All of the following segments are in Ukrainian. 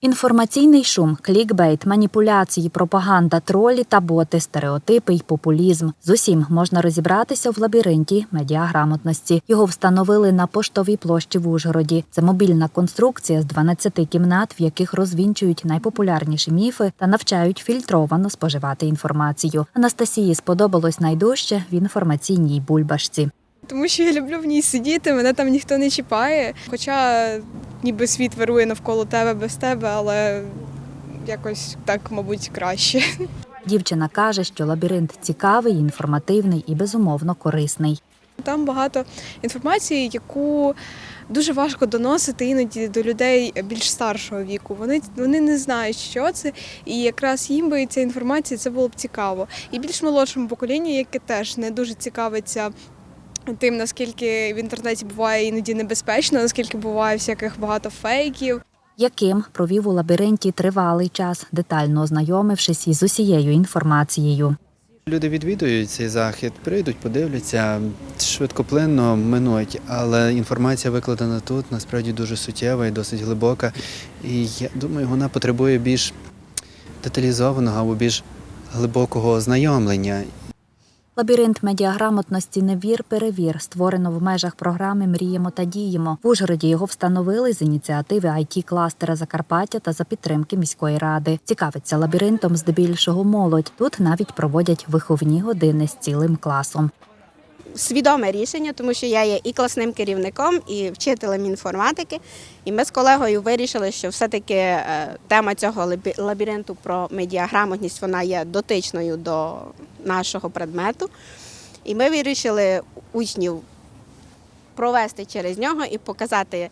Інформаційний шум, клікбейт, маніпуляції, пропаганда, тролі та боти, стереотипи й популізм. З усім можна розібратися в лабіринті медіаграмотності. Його встановили на поштовій площі в Ужгороді. Це мобільна конструкція з 12 кімнат, в яких розвінчують найпопулярніші міфи та навчають фільтровано споживати інформацію. Анастасії сподобалось найдужче в інформаційній бульбашці. Тому що я люблю в ній сидіти, мене там ніхто не чіпає. Хоча ніби світ вирує навколо тебе без тебе, але якось так, мабуть, краще. Дівчина каже, що лабіринт цікавий, інформативний і безумовно корисний. Там багато інформації, яку дуже важко доносити іноді до людей більш старшого віку. Вони, вони не знають, що це, і якраз їм би ця інформація це було б цікаво. І більш молодшому поколінню, яке теж не дуже цікавиться. Тим, наскільки в інтернеті буває іноді небезпечно, наскільки буває всяких багато фейків. яким провів у лабіринті тривалий час, детально ознайомившись із усією інформацією. Люди відвідують цей захід, прийдуть, подивляться, швидкоплинно минуть, але інформація викладена тут насправді дуже суттєва і досить глибока. І я думаю, вона потребує більш деталізованого або більш глибокого ознайомлення. Лабіринт медіаграмотності Невір перевір створено в межах програми Мріємо та діємо. В Ужгороді його встановили з ініціативи it кластера Закарпаття та за підтримки міської ради. Цікавиться лабіринтом здебільшого молодь. Тут навіть проводять виховні години з цілим класом. Свідоме рішення, тому що я є і класним керівником, і вчителем інформатики. І ми з колегою вирішили, що все-таки е, тема цього лабі- лабіринту про медіаграмотність вона є дотичною до нашого предмету. І ми вирішили учнів провести через нього і показати,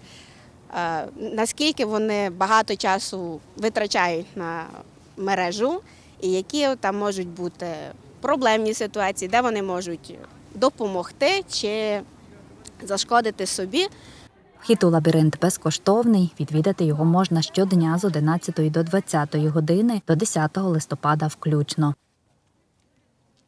е, наскільки вони багато часу витрачають на мережу, і які там можуть бути проблемні ситуації, де вони можуть допомогти чи зашкодити собі. Вхід у лабіринт безкоштовний. Відвідати його можна щодня з 11 до 20 години до 10 листопада включно.